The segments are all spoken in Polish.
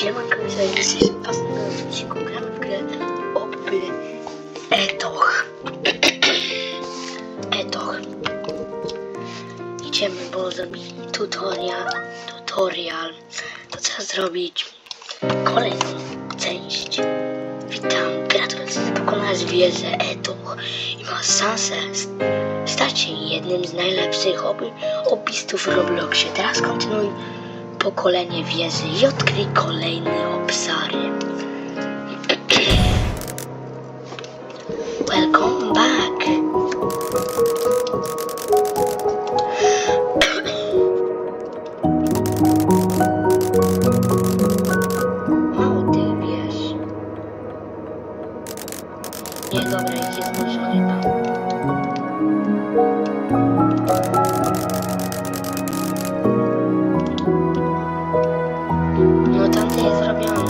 Siemanko, witajcie w następnym odcinku. Gramy w grę Obby Etoch. Etoch. Idziemy, bo zrobić tutorial. Tutorial. To trzeba zrobić kolejną część. Witam, gratulacje za pokonać wieżę Etoch i ma szansę stać się jednym z najlepszych oby obbistów w Robloxie. Teraz kontynuuj pokolenie wieży i odkryj kolejne obszary. Welcome back! Tamte jest zrobione.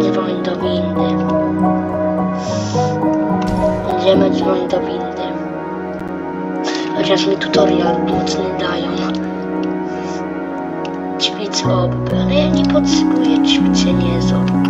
Dzwoń do windy. Będziemy dzwonić do windy. Chociaż mi tutorial mocny dają. Ćwicz obby, ale ja nie potrzebuję ćwiczenia z obby.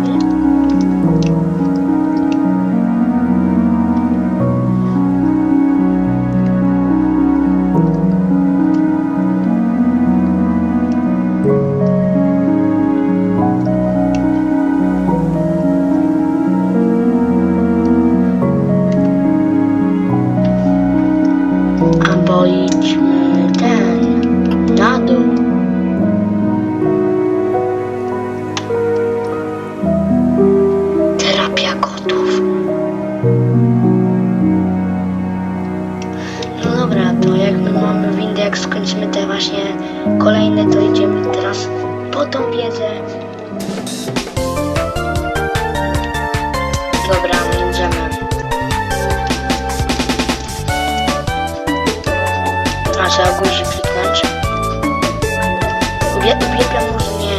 Dobra, to jak my mamy windę, jak skończymy te właśnie kolejne, to idziemy teraz po tą wiedzę. Dobra, idziemy. A trzeba guzik kliknąć. Uwielbiam nie.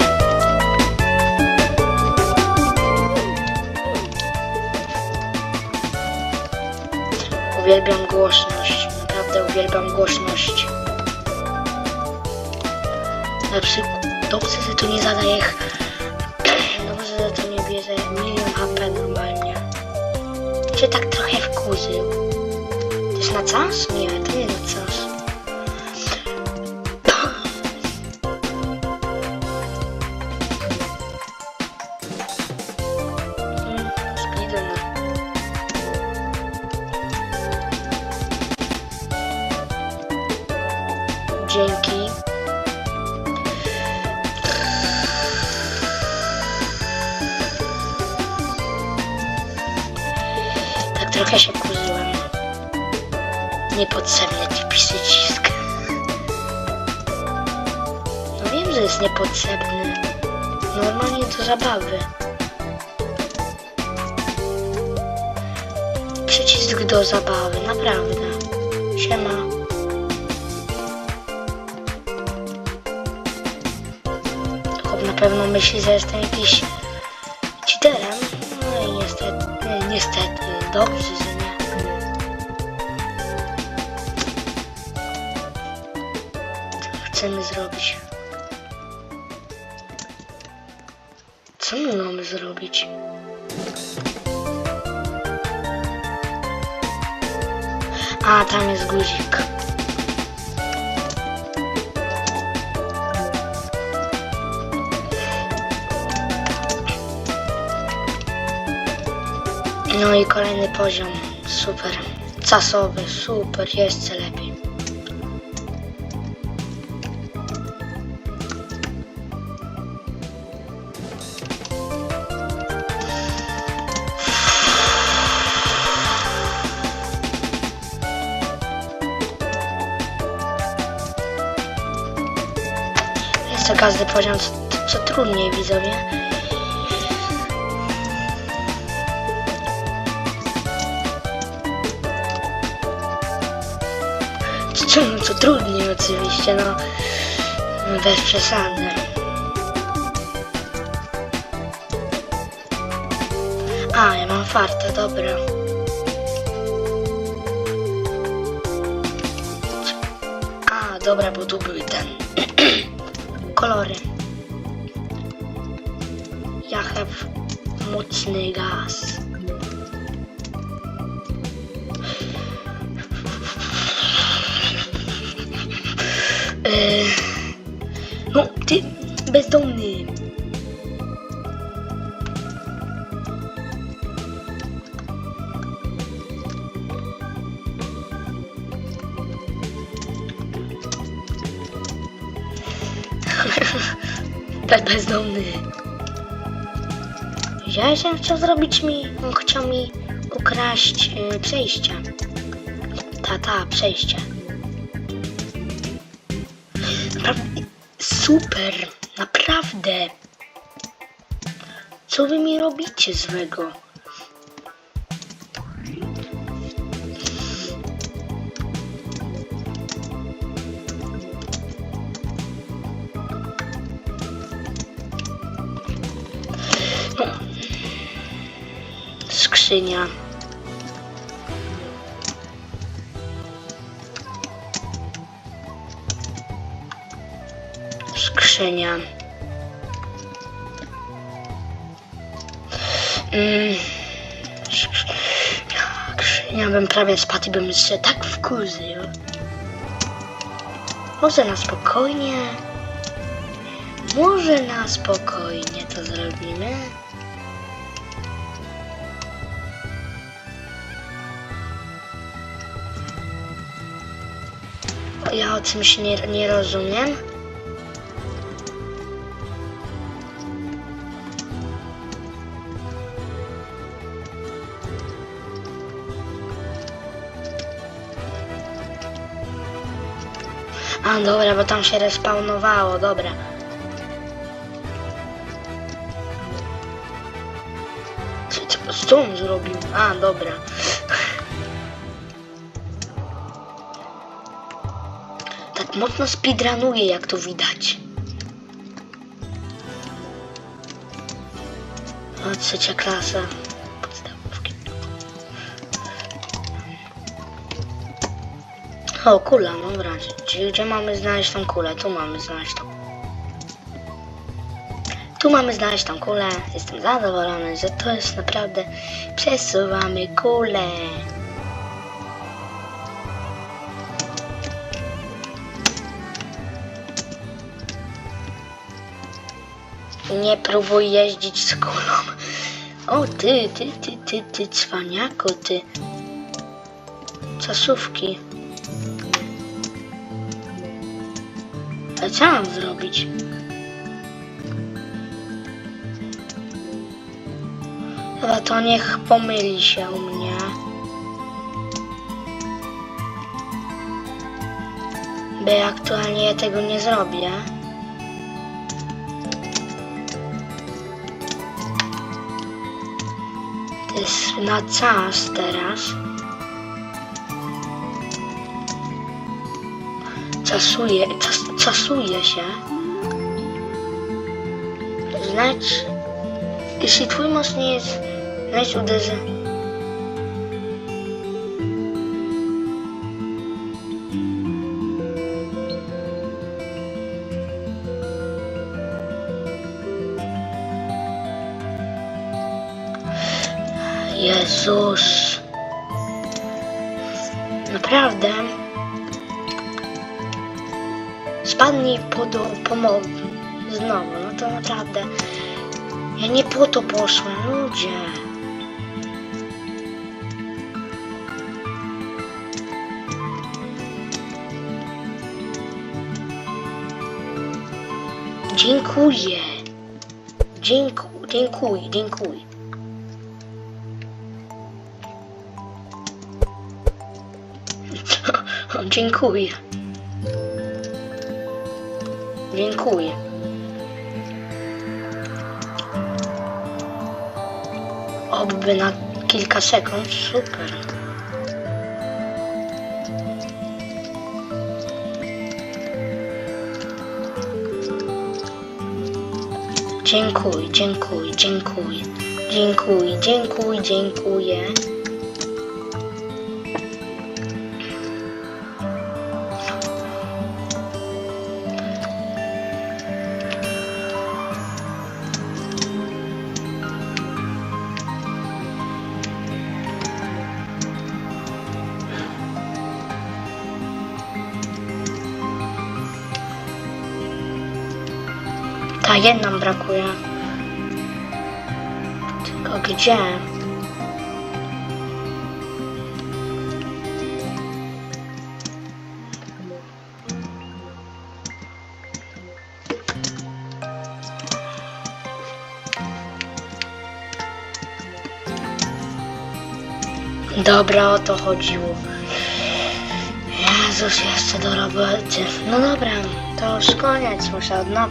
Uwielbiam głośność. Uwielbiam głośność. Na przykład dobrze, że to nie zadaje. Dobrze, że to nie bierze milion HP normalnie. Się tak trochę wkurzył. To jest na czas? Nie, to nie na czas. Dzięki. Tak trochę się kurzyłem. Niepotrzebny ci przycisk. No wiem, że jest niepotrzebny. Normalnie do zabawy. Przycisk do zabawy, naprawdę. Siema. Pewno myśli, że jestem jakiś cheaterem. No i niestety, nie, niestety, dobrze, że nie. Co chcemy zrobić? Co my mamy zrobić? A, tam jest guzik. No i kolejny poziom. Super. Casowy, super, jeszcze lepiej. Jeszcze każdy poziom co, co trudniej widzowie. to trudniej oczywiście, no bez przesady. A, ja mam farta, dobra. A, dobra, bo tu były ten... kolory. Ja have mocny gaz. Eee, no, ty bezdomny. Tak bezdomny. Widziałeś, jak chciał zrobić mi? On chciał mi ukraść y, przejście. Ta, ta, przejście. Super, naprawdę. Co wy mi robicie złego? Skrzynia. Skrzynia. Mm. Skrzynia bym prawie spadł i bym się tak wkurzył. Może na spokojnie. Może na spokojnie to zrobimy. Ja o czymś nie, nie rozumiem. A dobra, bo tam się respawnowało, dobra. Co, on zrobił? A, dobra. Tak mocno speedrunuje, jak to widać. O, trzecia klasa O, kula, dobra. Czyli gdzie mamy znaleźć tą kulę? Tu mamy znaleźć tą. Tu mamy znaleźć tą kulę. Jestem zadowolony, że to jest naprawdę... Przesuwamy kulę. Nie próbuj jeździć z kulą. O ty, ty, ty, ty, ty, cwaniako, ty. Czasówki. A co mam zrobić? Chyba to niech pomyli się u mnie. Ja aktualnie tego nie zrobię. To jest na czas teraz. Czasuje, czas, czasuje się. Znajdź, jeśli twój most nie jest, znajdź. Jezus. Naprawdę. Spadnij po do pomocy. Znowu, no to naprawdę. Ja nie po to poszłem, ludzie. Dziękuję. Dziękuję, dziękuję, dziękuję. Dziękuję. Dziękuję. Oby na kilka sekund, super. Dziękuję, dziękuję, dziękuję. Dziękuję, dziękuję, dziękuję. A jedną brakuje. Tylko gdzie? Dobra, o to chodziło. Jezus, jeszcze do roboty. No dobra, to już koniec, muszę od nowa.